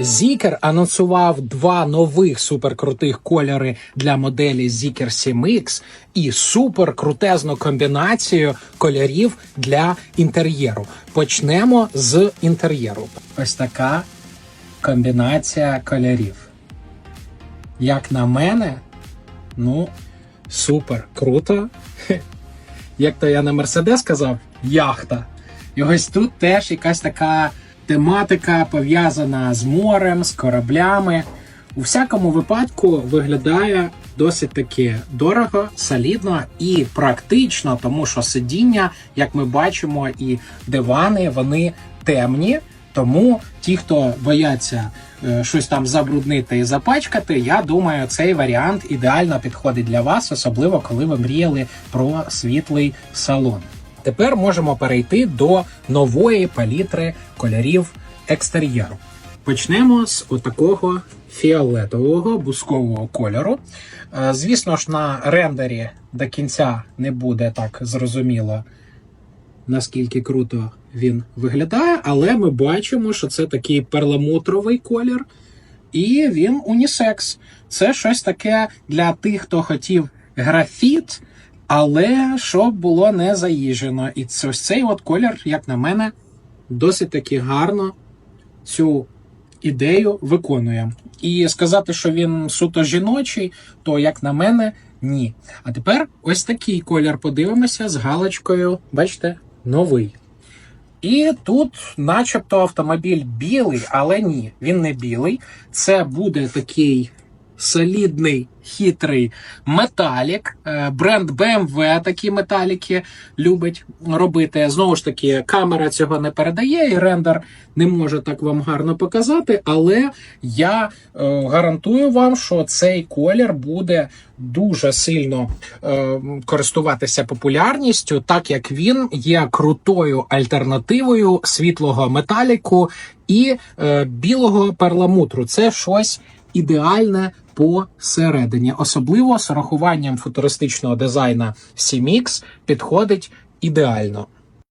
Zikr анонсував два нових суперкрутих кольори для моделі Zikr 7X і суперкрутезну комбінацію кольорів для інтер'єру. Почнемо з інтер'єру. Ось така комбінація кольорів. Як на мене, ну, супер круто. Як то я на Мерседес сказав, яхта. І ось тут теж якась така тематика пов'язана з морем, з кораблями. У всякому випадку виглядає досить таки дорого, солідно і практично, тому що сидіння, як ми бачимо, і дивани вони темні. Тому ті, хто бояться е, щось там забруднити і запачкати, я думаю, цей варіант ідеально підходить для вас, особливо коли ви мріяли про світлий салон. Тепер можемо перейти до нової палітри кольорів екстер'єру. Почнемо з отакого фіолетового бускового кольору. Е, Звісно ж, на рендері до кінця не буде так зрозуміло, наскільки круто він виглядає, але ми бачимо, що це такий перламутровий колір, і він унісекс. Це щось таке для тих, хто хотів графіт, але щоб було не заїжджено. І ось цей от колір, як на мене, досить таки гарно цю ідею виконує. І сказати, що він суто жіночий, то як на мене, ні. А тепер ось такий колір подивимося з галочкою, бачите, новий. І тут, начебто, автомобіль білий, але ні, він не білий. Це буде такий солідний, хитрий металік. Е, Бренд BMW такі металіки любить робити. Знову ж таки, камера цього не передає, і рендер не може так вам гарно показати. Але я е, гарантую вам, що цей колір буде дуже сильно е, користуватися популярністю, так як він є крутою альтернативою світлого металіку і е, білого перламутру. Це щось ідеальне посередині, особливо з урахуванням футуристичного дизайна 7X підходить ідеально.